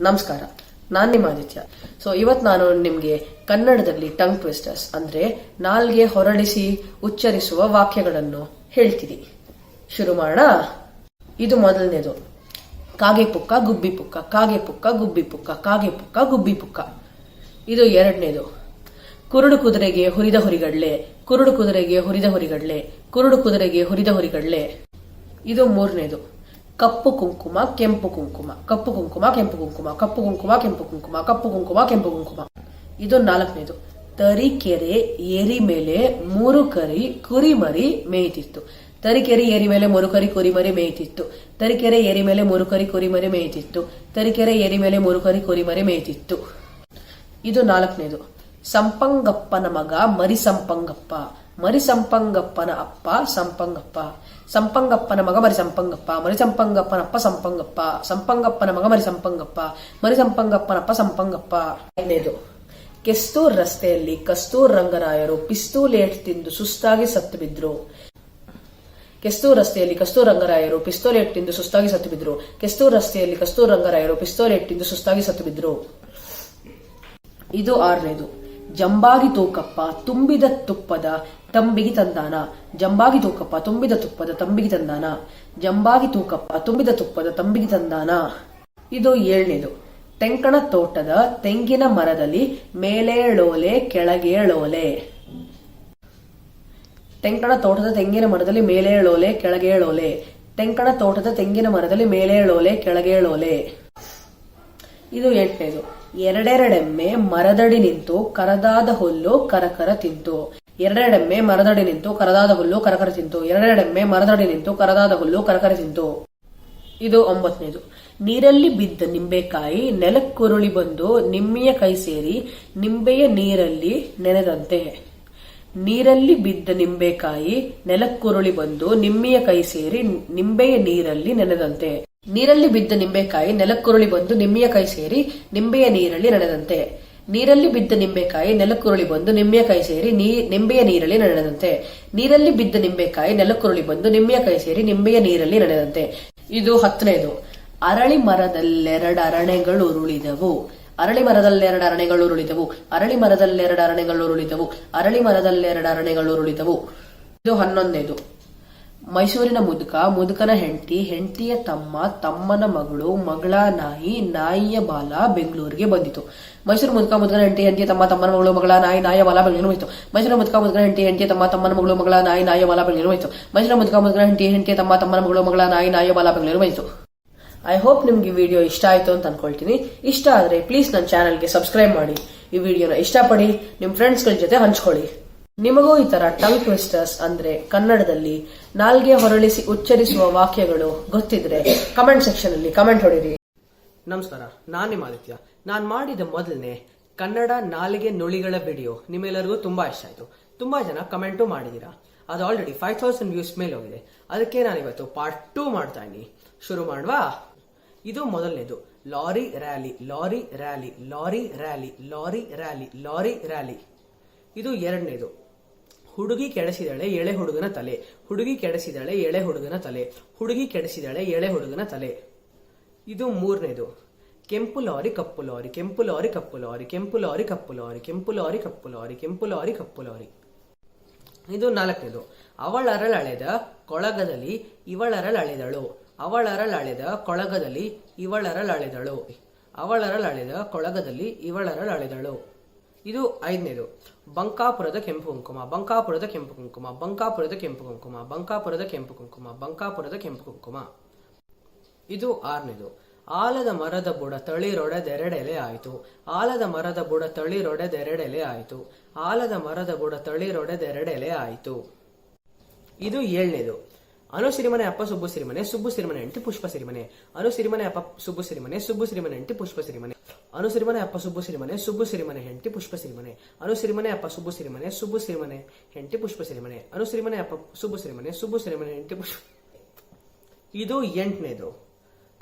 ನಮಸ್ಕಾರ. ನಾನ್ ನಿಮ್ಮ ಆದಿತ್ಯ. ಸೊ ಇವತ್ ನಾನು ನಿಮ್ಗೆ ಕನ್ನಡದಲ್ಲಿ ಟಂಗ್ ಟ್ವಿಸ್ಟರ್ಸ್ ಅಂದ್ರೆ ನಾಲ್ಗೆ ಹೊರಡಿಸಿ ಉಚ್ಚರಿಸುವ ವಾಕ್ಯಗಳನ್ನು ಹೇಳ್ತೀನಿ. ಶುರು ಮಾಡೋಣ. ಇದು ಮೊದಲನೇದು. ಕಾಗೆ ಪುಕ್ಕ, ಗುಬ್ಬಿ ಪುಕ್ಕ, ಕಾಗೆ ಪುಕ್ಕ, ಗುಬ್ಬಿ ಪುಕ್ಕ, ಕಾಗೆ ಪುಕ್ಕ, ಗುಬ್ಬಿ ಪುಕ್ಕ. ಇದು ಎರಡನೇದು. ಕುರುಡು ಕುದುರೆಗೆ ಹುರಿದ ಹುರಿಗಡ್ಲೆ, ಕುರುಡು ಕುದುರೆಗೆ ಹುರಿದ ಹುರಿಗಡ್ಲೆ, ಕುರುಡು ಕುದುರೆಗೆ ಹುರಿದ ಹುರಿಗಡ್ಲೆ. ಇದು ಮೂರನೇದು. ಕಪ್ಪು ಕುಂಕುಮ, ಕೆಂಪು ಕುಂಕುಮ, ಕಪ್ಪು ಕುಂಕುಮ, ಕೆಂಪು ಕುಂಕುಮ, ಕಪ್ಪು ಕುಂಕುಮ, ಕೆಂಪು ಕುಂಕುಮ, ಕಪ್ಪು ಕುಂಕುಮ, ಕೆಂಪು ಕುಂಕುಮ. ಇದು ನಾಲ್ಕನೇದು. ತರೀಕೆರೆ ಏರಿ ಮೇಲೆ ಮೂರು ಕರಿ ಕುರಿಮರಿ ಮೇಯ್ತಿತ್ತು. ತರೀಕೆರೆ ಏರಿ ಮೇಲೆ ಮೂರು ಕರಿ ಕುರಿಮರಿ ಮೇಯ್ತಿತ್ತು. ತರೀಕೆರೆ ಏರಿ ಮೇಲೆ ಮೂರು ಕರಿ ಕುರಿಮರಿ ಮೇಯ್ತಿತ್ತು. ತರೀಕೆರೆ ಏರಿ ಮೇಲೆ ಮೂರು ಕರಿ ಕುರಿಮರಿ ಮೇಯ್ತಿತ್ತು. ಇದು ನಾಲ್ಕನೇದು. ಸಂಪಂಗಪ್ಪನ ಮಗ ಮರಿ ಸಂಪಂಗಪ್ಪ ಮರಿ ಸಂಪಂಗಪ್ಪನ ಅಪ್ಪ ಸಂಪಂಗಪ್ಪ. ಸಂಪಂಗಪ್ಪನ ಮಗ ಮರಿ ಸಂಪಂಗಪ್ಪ ಮರಿ ಸಂಪಂಗಪ್ಪನ ಅಪ್ಪ ಸಂಪಂಗಪ್ಪ. ಸಂಪಂಗಪ್ಪನ ಮಗ ಮರಿ ಸಂಪಂಗಪ್ಪ ಮರಿ ಸಂಪಂಗಪ್ಪನಪ್ಪ ಸಂಪಂಗಪ್ಪ. ಐದನೇದು. ಕೆಸ್ತೂರ್ ರಸ್ತೆಯಲ್ಲಿ ಕಸ್ತೂರ್ ರಂಗರಾಯರು ಪಿಸ್ತೂಲೇಟ್ ತಿಂದು ಸುಸ್ತಾಗಿ ಸತ್ತು ಬಿದ್ರು. ಕೆಸ್ತೂರ್ ರಸ್ತೆಯಲ್ಲಿ ಕಸ್ತೂರ್ ರಂಗರಾಯರು ಪಿಸ್ತೂಲೇಟ್ ತಿಂದು ಸುಸ್ತಾಗಿ ಸತ್ತು ಬಿದ್ರು. ಕೆಸ್ತೂರ್ ರಸ್ತೆಯಲ್ಲಿ ಕಸ್ತೂರ್ ರಂಗರಾಯರು ಪಿಸ್ತೂಲೇಟ್ ತಿಂದು ಸುಸ್ತಾಗಿ ಸತ್ತು ಬಿದ್ರು. ಇದು ಆರನೇದು. ಜಂಬಾಗಿ ತೂಕಪ್ಪ, ತುಂಬಿದ ತುಪ್ಪದ ತಂಬಿಗೆ ತಂದಾನ. ಜಂಬಾಗಿ ತೂಕಪ್ಪ, ತುಂಬಿದ ತುಪ್ಪದ ತಂಬಿಗೆ ತಂದಾನ. ಜಂಬಾಗಿ ತೂಕಪ್ಪ, ತುಂಬಿದ ತುಪ್ಪದ ತಂಬಿಗೆ ತಂದಾನ. ಇದು ಏಳನೇದು. ತೆಂಕಣ ತೋಟದ ತೆಂಗಿನ ಮರದಲ್ಲಿ ಮೇಲೇಳೋಲೆ ಕೆಳಗೇಳೋಲೆ ತೆಂಕಣ ತೋಟದ ತೆಂಗಿನ ಮರದಲ್ಲಿ ಮೇಲೇಳೋಲೆ ಕೆಳಗೇಳೋಲೆ ತೆಂಕಣ ತೋಟದ ತೆಂಗಿನ ಮರದಲ್ಲಿ ಮೇಲೇಳೋಲೆ ಕೆಳಗೇಳೋಲೆ ಇದು ಎಂಟನೇದು. ಎರಡೆರಡೆಮ್ಮೆ ಮರದಡಿ ನಿಂತು ಕರದಾದ ಹುಲ್ಲು ಕರಕರ ತಿಂತು. ಎರಡೆರಡೆಮ್ಮೆ ಮರದಡಿ ನಿಂತು ಕರದಾದ ಹುಲ್ಲು ಕರಕರ ತಿಂತು. ಎರಡೆರಡೆಮ್ಮೆ ಮರದಡಿ ನಿಂತು ಕರದಾದ ಹುಲ್ಲು ಕರಕರ ತಿಂತು. ಇದು ಒಂಬತ್ತನೇದು. ನೀರಲ್ಲಿ ಬಿದ್ದ ನಿಂಬೆಕಾಯಿ ನೆಲಕ್ಕುರುಳಿ ಬಂದು ನಿಮ್ಮೆಯ ಕೈ ಸೇರಿ ನಿಂಬೆಯ ನೀರಲ್ಲಿ ನೆನೆದಂತೆ. ನೀರಲ್ಲಿ ಬಿದ್ದ ನಿಂಬೆಕಾಯಿ ನೆಲಕ್ಕುರುಳಿ ಬಂದು ನಿಮ್ಮೆಯ ಕೈ ಸೇರಿ ನಿಂಬೆಯ ನೀರಲ್ಲಿ ನೆನೆದಂತೆ. ನೀರಲ್ಲಿ ಬಿದ್ದ ನಿಂಬೆಕಾಯಿ ನೆಲಕ್ಕುರುಳಿ ಬಂದು ನಿಂಬೆಯ ಕೈ ಸೇರಿ ನಿಂಬೆಯ ನೀರಲ್ಲಿ ನಡೆದಂತೆ ನೀರಲ್ಲಿ ಬಿದ್ದ ನಿಂಬೆಕಾಯಿ ನೆಲಕ್ಕುರುಳಿ ಬಂದು ನಿಂಬೆಯ ಕೈ ಸೇರಿ ನಿಂಬೆಯ ನೀರಲ್ಲಿ ನಡೆದಂತೆ ನೀರಲ್ಲಿ ಬಿದ್ದ ನಿಂಬೆಕಾಯಿ ನೆಲಕ್ಕುರುಳಿ ಬಂದು ನಿಂಬೆಯ ಕೈ ಸೇರಿ ನಿಂಬೆಯ ನೀರಲ್ಲಿ ನಡೆದಂತೆ ಇದು ಹತ್ತನೇದು. ಅರಳಿ ಮರದಲ್ಲೆರಡು ಅರಣೆಗಳು ಉರುಳಿದವು. ಅರಳಿ ಮರದಲ್ಲೆರಡು ಅರಣೆಗಳು ಉರುಳಿದವು. ಅರಳಿ ಮರದಲ್ಲೆರಡು ಅರಣೆಗಳು ಉರುಳಿದವು. ಅರಳಿ ಮರದಲ್ಲೆರಡು ಅರಣೆಗಳು ಉರುಳಿದವು. ಇದು ಹನ್ನೊಂದನೇದು ಮೈಸೂರಿನ ಮುದುಕ, ಮುದುಕನ ಹೆಂಡತಿ, ಹೆಂಡತಿಯ ತಮ್ಮ, ತಮ್ಮನ ಮಗಳು, ಮಗಳ ನಾಯಿ, ನಾಯಿಯ ಬಾಲ ಬೆಂಗಳೂರಿಗೆ ಬಂದಿತು. ಮೈಸೂರು ಮುದುಕ, ಮುದುಕನ ಹೆಂಡತಿ, ಹೆಂಡತಿಯ ತಮ್ಮ, ತಮ್ಮನ ಮಗಳು, ಮಗಳ ನಾಯಿ, ನಾಯಿಯ ಬಾಲ ಬೆಂಗಳೂರು ಹೋಯಿತು ಮೈಸೂರು ಮುದುಕ, ಮುದುಕನ ಹೆಂಡತಿ, ಹೆಂಡತಿಯ ತಮ್ಮ, ತಮ್ಮನ ಮಗಳು, ಮಗಳ ನಾಯಿ, ನಾಯಿಯ ಬಾಲ ಬೆಂಗಳೂರು ಹೋಯಿತು ಮೈಸೂರು ಮುದುಕ, ಮುದುಕನ ಹೆಂಡತಿ, ಹೆಂಡತಿಯ ತಮ್ಮ, ತಮ್ಮನ ಮಗಳು, ಮಗಳ ನಾಯಿ, ನಾಯಿಯ ಬಾಲ ಬೆಂಗಳೂರು ಹೋಯಿತು ಐ ಹೋಪ್ ನಿಮ್ಗೆ ಈ ವಿಡಿಯೋ ಇಷ್ಟ ಆಯಿತು ಅಂತ ಅನ್ಕೊಳ್ತೀನಿ. ಇಷ್ಟ ಆದ್ರೆ ಪ್ಲೀಸ್ ನನ್ನ ಚಾನಲ್ಗೆ ಸಬ್ಸ್ಕ್ರೈಬ್ ಮಾಡಿ. ಈ ವಿಡಿಯೋನ ಇಷ್ಟಪಡಿ ನಿಮ್ಮ ಫ್ರೆಂಡ್ಸ್ಗಳ ಜೊತೆ ಹಂಚ್ಕೊಳ್ಳಿ. ನಿಮಗೂ ಈ ತರ ಟಂಗ್ ಟ್ವಿಸ್ಟರ್ಸ್ ಅಂದ್ರೆ ಕನ್ನಡದಲ್ಲಿ ನಾಲ್ಗೆ ಹೊರಳಿಸಿ ಉಚ್ಚರಿಸುವ ವಾಕ್ಯಗಳು ಗೊತ್ತಿದ್ರೆ ಕಮೆಂಟ್ ಸೆಕ್ಷನ್ ಅಲ್ಲಿ ಕಮೆಂಟ್ ಹೊಡಿರಿ. ನಮಸ್ಕಾರ, ನಾನ್ ನಿಮ್ಮ ಆದಿತ್ಯ. ನಾನು ಮಾಡಿದ ಮೊದಲನೇ ಕನ್ನಡ ನಾಲಿಗೆ ನುಳಿಗಳ ವಿಡಿಯೋ ನಿಮ್ಮೆಲ್ಲರಿಗೂ ತುಂಬಾ ಇಷ್ಟ ಆಯ್ತು. ತುಂಬಾ ಜನ ಕಮೆಂಟು ಮಾಡಿದೀರಾ. ಅದು ಆಲ್ರೆಡಿ ಫೈವ್ ತೌಸಂಡ್ ವ್ಯೂಸ್ ಮೇಲೆ ಹೋಗಿದೆ. ಅದಕ್ಕೆ ನಾನು ಇವತ್ತು ಪಾರ್ಟ್ ಟೂ ಮಾಡ್ತಾ ಇದ್ದೀನಿ. ಶುರು ಮಾಡುವಾ? ಇದು ಮೊದಲನೇದು. Lorry rally lorry rally lorry rally lorry rally lorry rally. ಇದು ಎರಡನೇದು. ಹುಡುಗಿ ಕೆಡಿಸಿದಳೆ, ಎಳೆ ಹುಡುಗನ ತಲೆ. ಹುಡುಗಿ ಕೆಡಿಸಿದಳೆ, ಎಳೆ ಹುಡುಗನ ತಲೆ. ಹುಡುಗಿ ಕೆಡಿಸಿದಳೆ, ಎಳೆ ಹುಡುಗನ ತಲೆ. ಇದು ಮೂರನೇದು. ಕೆಂಪು ಲಾರಿ, ಕಪ್ಪು ಲಾರಿ, ಕೆಂಪು ಲಾರಿ, ಕಪ್ಪು ಲಾರಿ, ಕೆಂಪು ಲಾರಿ, ಕಪ್ಪು ಲಾರಿ, ಕೆಂಪು ಲಾರಿ, ಕಪ್ಪು ಲಾರಿ, ಕೆಂಪು ಲಾರಿ, ಕಪ್ಪು ಲಾರಿ. ಇದು ನಾಲ್ಕನೇದು. ಅವಳರಳಳೆದ ಕೊಳಗದಲ್ಲಿ ಇವಳರಳಳೆದಳು ಅವಳರಳಳೆದ ಕೊಳಗದಲ್ಲಿ ಇವಳರಳಳೆದಳು ಅವಳರಳಳೆದ ಕೊಳಗದಲ್ಲಿ ಇವಳರಳಳೆದಳು ಇದು ಐದನೇದು. ಬಂಕಾಪುರದ ಕೆಂಪು ಕುಂಕುಮ, ಬಂಕಾಪುರದ ಕೆಂಪು ಕುಂಕುಮ, ಬಂಕಾಪುರದ ಕೆಂಪು ಕುಂಕುಮ, ಬಂಕಾಪುರದ ಕೆಂಪು ಕುಂಕುಮ, ಬಂಕಾಪುರದ ಕೆಂಪು ಕುಂಕುಮ. ಇದು ಆರನೇದು. ಆಲದ ಮರದ ಬುಡ ತಳಿರೊಡೆದೆರಡೆಲೆ ಆಯಿತು. ಆಲದ ಮರದ ಬುಡ ತಳಿರೊಡೆದೆರಡೆಲೆ ಆಯಿತು. ಆಲದ ಮರದ ಬುಡ ತಳಿರೊಡೆದೆರಡೆಲೆ ಆಯಿತು. ಇದು ಏಳನೇದು. ಅನು ಸಿರಿಮನೆ, ಅಪ್ಪ ಸುಬ್ಬು ಸಿರಿಮನೆ ಸುಬ್ಬು ಸಿರಿಮನೆ ಅಂಟಿ ಪುಷ್ಪ ಸಿರಿಮನೆ. ಅನು ಸಿರಿಮನೆ, ಅಪ್ಪ ಸುಬ್ಬು ಸಿರಿಮನೆ ಸುಬ್ಬು ಸಿರಿಮನೆ ಅಂಟಿ ಪುಷ್ಪ ಸಿರಿಮನೆ. ಅನು ಸಿರಿಮನೆ ಅಪ್ಪ ಸುಬ್ಬು ಸಿರಿಮನೆ ಸುಬ್ಬು ಸಿರಿಮನೆ ಹೆಂಟಿ ಪುಷ್ಪ ಸಿರಿಮನೆ. ಅನು ಸಿರಿಮನೆ ಅಪ್ಪ ಸುಬ್ಬು ಸಿರಿಮನೆ ಸುಬ್ಬು ಸಿರಿಮನೆ ಹೆಂಟಿ ಪುಷ್ಪ ಸಿರಿಮನೆ. ಅನು ಸಿರಿಮನೆ ಅಪ್ಪ ಸುಬ್ಬು ಸಿರಿಮನೆ ಸುಬ್ಬು ಸಿರಿಮನೆ ಹೆಂಟಿ ಪುಷ್ಪ ಇದು ಎಂಟನೇದು.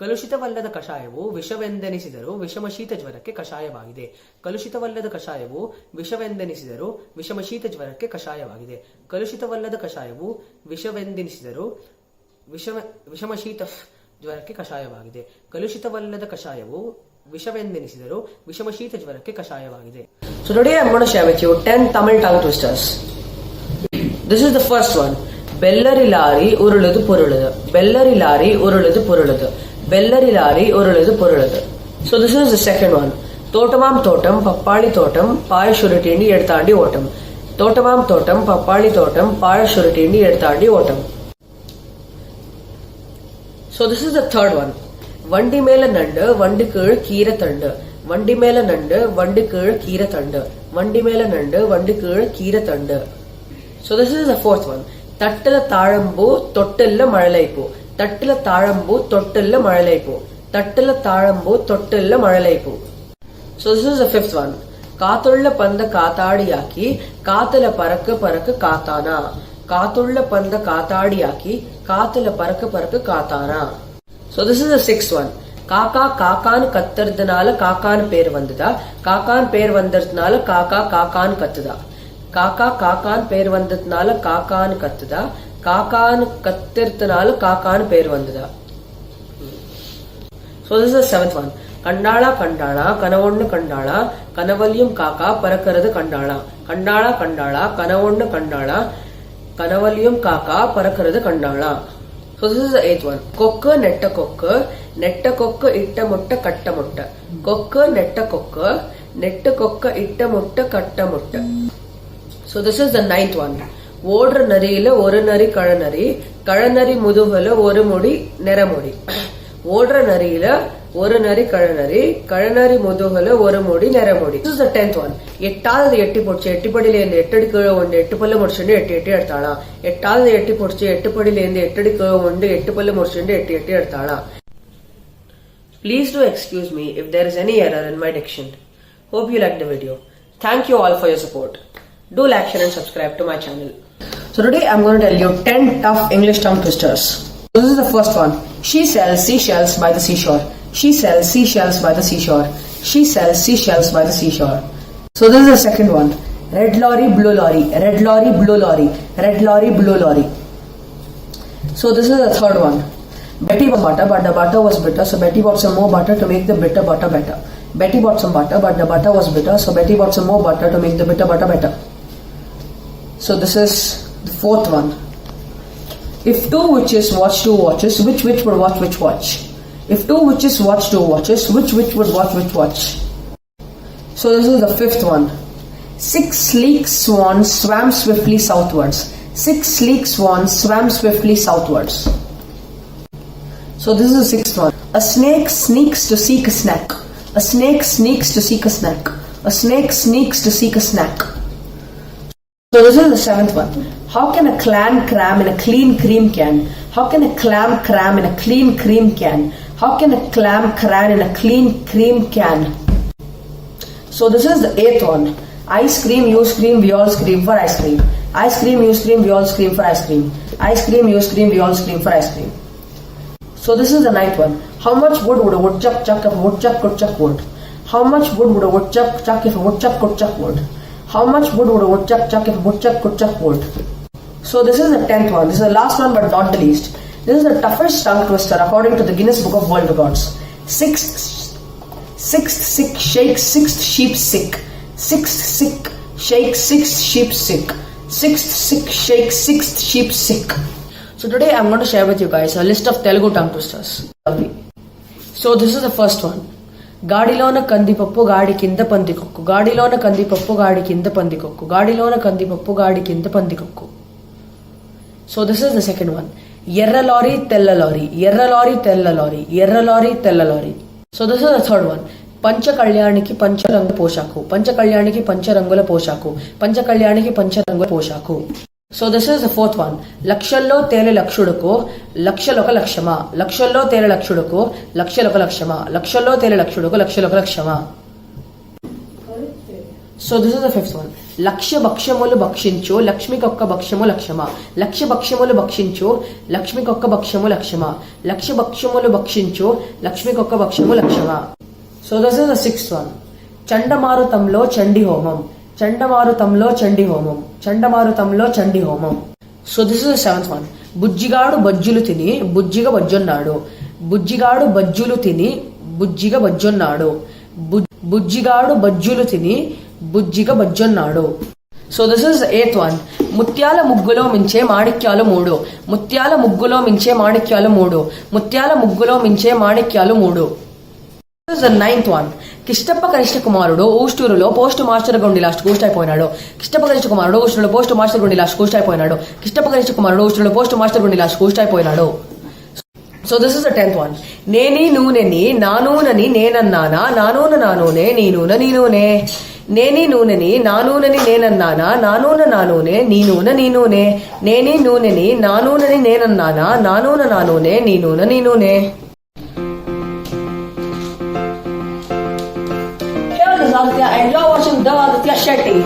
ಕಲುಷಿತವಲ್ಲದ ಕಷಾಯವು ವಿಷವೆಂದೆನಿಸಿದರೂ ವಿಷಮಶೀತ ಜ್ವರಕ್ಕೆ ಕಷಾಯವಾಗಿದೆ. ಕಲುಷಿತವಲ್ಲದ ಕಷಾಯವು ವಿಷವೆಂದೆನಿಸಿದರೂ ವಿಷಮಶೀತ ಜ್ವರಕ್ಕೆ ಕಷಾಯವಾಗಿದೆ. ಕಲುಷಿತವಲ್ಲದ ಕಷಾಯವು ವಿಷವೆಂದೆನಿಸಿದರೂ ವಿಷಮ ವಿಷಮಶೀತ ಜ್ವರಕ್ಕೆ ಕಷಾಯವಾಗಿದೆ. ಕಲುಷಿತವಲ್ಲದ ಕಷಾಯವು ವಿಷವೆಂದೆನಿಸಿದರೂ ವಿಷಮ ಶೀತ ಜ್ವರಕ್ಕೆ ಕಷಾಯವಾಗಿದೆ. So today I'm going to share with you 10 Tamil tongue twisters. This is the first one. Bellary lorry ಉರುಳದು ಪೊರುಳದು. ಬೆಲ್ಲರಿ ಲಾರಿ ಉರುಳದು ಪೊರುಳದು. ಬೆಲ್ಲರಿ ಲಾರಿ ಉರುಳದು ಪೊರುಳದು. So this is the second one ತೋಟಂ, ಪಪ್ಪಾಳಿ ತೋಟಂ, ಪಾಯ ಶುರುಟಿಂಡಿ, ಎಡ್ತಾಂಡಿ ಓಟಂ. ತೋಟಮಾಂ ತೋಟಂ, ಪಪ್ಪಾಳಿ ತೋಟಂ, ಪಾಯ ಶುರುಟಿಂಡಿ, ಎಡ್ತಾಂಡಿ ಓಟಂ. So this is the third one வண்டி மேல நண்டு வண்டு கீழ் கீரை தண்டு. வண்டி மேல நண்டு வண்டு கீழ் கீரை தண்டு. வண்டி மேல நண்டு வண்டு கீழ் கீரை தண்டு. So this is the fourth one தட்டுல தாழம்பூ தொட்டில்ல மழலைப்பூ. தட்டுல தாழம்பூ தொட்டில்ல மழலைப்பூ. தட்டுல தாழம்பூ தொட்டில்ல மழலைப்பூ. So this is the fifth one காத்துள்ள பந்த காத்தாடியாக்கி காத்துல பறக்க பறக்க காத்தானா. காத்துள்ள பந்த காத்தாடியாக்கி காத்துல பறக்க பறக்க காத்தானா. So this is the sixth one காக்கா காக்கான்னு கத்துறதுனால காக்கான்னு பேர் வந்துதா? காக்கான்னு பேர் வந்ததுனால காக்கா காக்கான்னு கத்துதா? காக்கா காக்கான்னு பேர் வந்ததுனால காக்கான்னு கத்துதா? காக்கான்னு கத்துறதுனால காக்கான்னு பேர் வந்துதா? So this is seventh one கண்டாளா கண்டாளா கனவொன்னு கண்டாளா கனவலியும் காக்கா பறக்கிறது கண்டாளா. கண்டாளா கண்டாளா கனவொன்னு கண்டாளா கனவலியும் காக்கா பறக்கிறது கண்டாளா. So this is the eighth one. Kokka netta kokka, netta kokka itta mutta katta mutta. Kokka netta kokka, netta kokka itta mutta katta mutta. So this is the ninth one. ஓடுற நரியில ஒரு நரி கழநரி கழநரி முதுகுல ஒரு முடி நிறமுடி ஓடுற நரியில ஒரு நரி கழநரி கழநரி முதுகுல ஒரு முடி நிறமுடி this is the tenth one எட்டாவது எட்டி பொடிச்சு எட்டுப்படியில இருந்து எட்டடி கீழே ஒன்று எட்டு பல்லு முடிச்சுட்டு எட்டு எட்டி எடுத்தாளாம் எட்டாவது எட்டி பொடிச்சு எட்டுப்படியில இருந்து எட்டடி கீழே ஒன்று எட்டு பல்லு முடிச்சுட்டு எட்டு எட்டி எடுத்தாளாம் Please do excuse me if there is any error in my diction. Hope you liked the video. Thank you all for your support. Do like, share and subscribe to my channel. So today I'm going to tell you 10 tough English tongue twisters. This is the first one. She sells seashells by the seashore. She sells seashells by the seashore. She sells seashells by the seashore. So this is the second one. Red lorry, blue lorry. Red lorry, blue lorry. Red lorry, blue lorry. So this is the third one. Betty bought butter, but the butter was bitter, so Betty bought some more butter to make the bitter butter better. Betty bought some butter, but the butter was bitter, so Betty bought some more butter to make the bitter butter better. So this is the fourth one. If two witches watch two watches, which witch would watch which watch? If two witches watch two watches, which witch would watch which watch? So this is the fifth one. Six sleek swans swam swiftly southwards. Six sleek swans swam swiftly southwards. So this is the sixth one. A snake sneaks to seek a snack. A snake sneaks to seek a snack. A snake sneaks to seek a snack. So this is the seventh one. How can a clam cram in a clean cream can? How can a clam cram in a clean cream can? How can a clam cram in a clean cream can? So this is the eighth one. Ice cream, you scream, we all scream for ice cream. Ice cream, you scream, we all scream for ice cream. Ice cream, you scream, we all scream for ice cream. So this is the ninth one. How much wood would a woodchuck chuck if a woodchuck could chuck wood? How much wood would a woodchuck chuck if a woodchuck could chuck wood? How much wood would a woodchuck chuck if a woodchuck could chuck wood? So this is the tenth one. This is the last one, but not the least. This is the toughest tongue twister according to the Guinness Book of World Records. Sixth, sixth sick shake, sixth sheep sick. Sixth sick shake, sixth sheep sick. Sixth sick shake, sixth sheep sick. So today I'm going to share with you guys a list of Telugu tongue twisters. So this is the first one. గాడిలోన కందిపప్పు గాడి కింద పందికొక్కు గాడిలోన కందిపప్పు గాడి కింద పందికొక్కు గాడిలోన కందిపప్పు గాడి కింద పందికొక్కు so this is the second one ఎర్ర లారీ తెల్ల లారీ ఎర్ర లారీ తెల్ల లారీ ఎర్ర లారీ తెల్ల lorry. So this is the third one పంచ కళ్యాణికి పంచరంగు పోషాకు పంచ కళ్యాణికి పంచరంగుల పోషాకు పంచ కళ్యాణికి పంచరంగుల పోషాకు so this is the fourth one లక్షల్లో తేలి లక్షుడుకు లక్షలొక లక్షమా. లక్షల్లో తేలి లక్షుడుకు లక్షలొక లక్షమా. లక్షల్లో తేలి లక్షుడుకు లక్షలొక లక్షమా. So this is the fifth one లక్ష్య భక్ష్యములు భక్షించు లక్ష్మికొక్క భక్ష్యము లక్ష్యమా లక్ష్య భక్ష్యములు భక్షించు లక్ష్మికొక్క భక్ష్యము లక్ష్యమా లక్ష్య భక్ష్యములు భక్షించు లక్ష్మికొక్క భక్ష్యము లక్ష్యమా so this is the sixth one చండమారుతంలో చండి హోమం చండమారుతంలో చండి హోమం చండమారుతంలో చండి హోమం so this is the seventh one Bujjigadu బజ్జులు తిని బుజ్జిగా బజ్జున్నాడు బుజ్జిగాడు బజ్జులు తిని బుజ్జిగ బజ్జొన్నాడు బుజ్జిగాడు బజ్జులు తిని బుజ్జిగ బజ్జొన్నాడు. So this is eighth one ముత్యాల ముగ్గులో మించే మాణిక్యాలు మూడు. ముత్యాల ముగ్గులో మించే మాణిక్యాలు మూడు. ముత్యాల ముగ్గులో మించే మాణిక్యాలు మూడు. నైన్త్ వన్ కిష్టప్ప కనిష్ట కుమారుడు ఊస్టూరులో పోస్ట్ మాస్టర్ గుండి లాస్ట్ కూస్ట్ అయిపోయినాడు. కిష్టప్ప కనిష్ట కుమారుడు ఊస్టూరులో పోస్ట్ మాస్టర్ గుండి లాస్ట్ కూస్ట్ అయిపోయినాడు. కిష్టప్ప కనిష్ట కుమారుడు ఊస్టూరులో పోస్ట్ మాస్టర్ గుండి లాస్ట్ కూస్ట్ అయిపోయినాడు. So this is the tenth one నేని నూనెని నానూనని నేనన్నానా నానూన నానూనే నా నూనె నీ నేనే నూనెని నా నూనెని నేనన్నానా నా నూనె నా నూనె నీ నూనె నీ నూనె నేనే నూనెని నా నూనెని నేనన్నానా నా నూనె నా నూనె నీ నూనె నీ నూనె and you're watching The Aditya Shetty.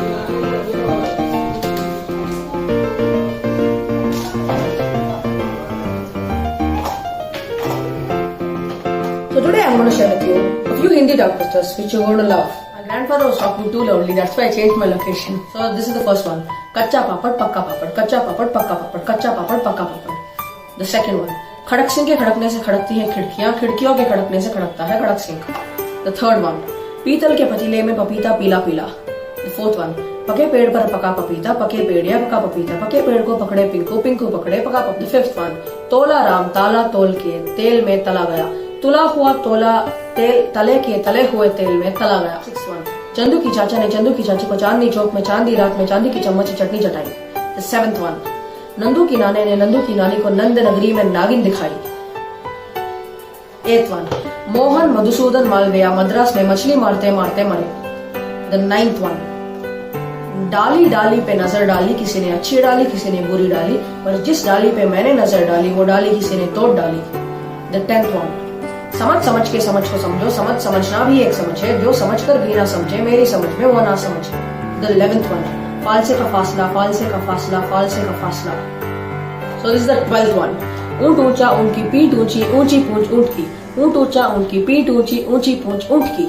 So today I'm going to share with you a few Hindi dog which you're going to love. Grandfather was talking too loudly, that's why I changed my location. So this is the first one. Kacha papad, pakka papad, kacha papad, pakka papad, kacha papad, pakka papad. The second one. खड़क सिंह के खड़कने से खड़कती है खिड़कियाँ खिड़कियों के खड़कने से खड़कता है Khadak Singh the third one पीतल के पतीले में पपीता पीला पीला द फोर्थ वन पके पेड़ पर पका पपीता पके पेड़ या पका पपीता पके पेड़ को पकड़े पिंकू पिंकू पकड़े पका पप द फिफ्थ वन तोला राम ताला तोल के तेल में तला गया तुला हुआ तोला तेल तले के तले हुए तेल में तला गया सिक्स वन चंदू की चाचा ने चंदू की चाची को चांदनी चौक में चांदी रात में चांदी की चम्मच चटनी चटाई सेवेंथ वन नंदू की नाने ने नंदू की नानी को नंद नगरी में नागिन दिखाई। एथ वन मोहन, मधुसूदन, मालविया, मद्रास में मछली मारते मारते मरे। द नाइन्थ वन डाली डाली पे नज़र डाली, किसी ने अच्छी डाली, किसी ने बुरी डाली, पर जिस डाली पे मैंने नज़र डाली, वो डाली, किसी ने तोड़ डाली। द टेंथ वन समझ समझ के समझ को समझो, समझ समझना भी एक समझ है, जो समझ कर भी ना समझे, मेरी समझ में वो ना समझे। द इलेवेंथ वन फालसे का फासला फालसे का फासला फालसे का फासला। So this the twelfth one ऊँट ऊँचा, उनकी पीठ ऊँची ऊँची पूंछ ऊँट की। ऊँट ऊँचा, उनकी पीठ ऊँची ऊँची पूंछ ऊँट की।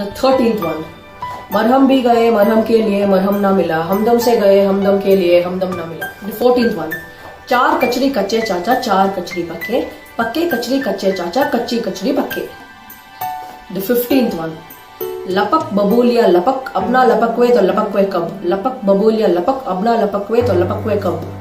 द थर्टींथ वन मरहम भी गए मरहम के लिए, मरहम ना मिला। हमदम से गए हमदम के लिए, हमदम ना मिला। द फोर्टींथ वन चार कचरी कच्चे, चाचा, चार कचरी पक्के पक्के कचरी कच्चे, चाचा, कच्ची कचरी पक्के। द वन लपक बबूलिया, लपक, अपना लपकवे तो लपकवे कब। लपक बबूलिया, लपक, अपना लपकवे तो लपकवे कब।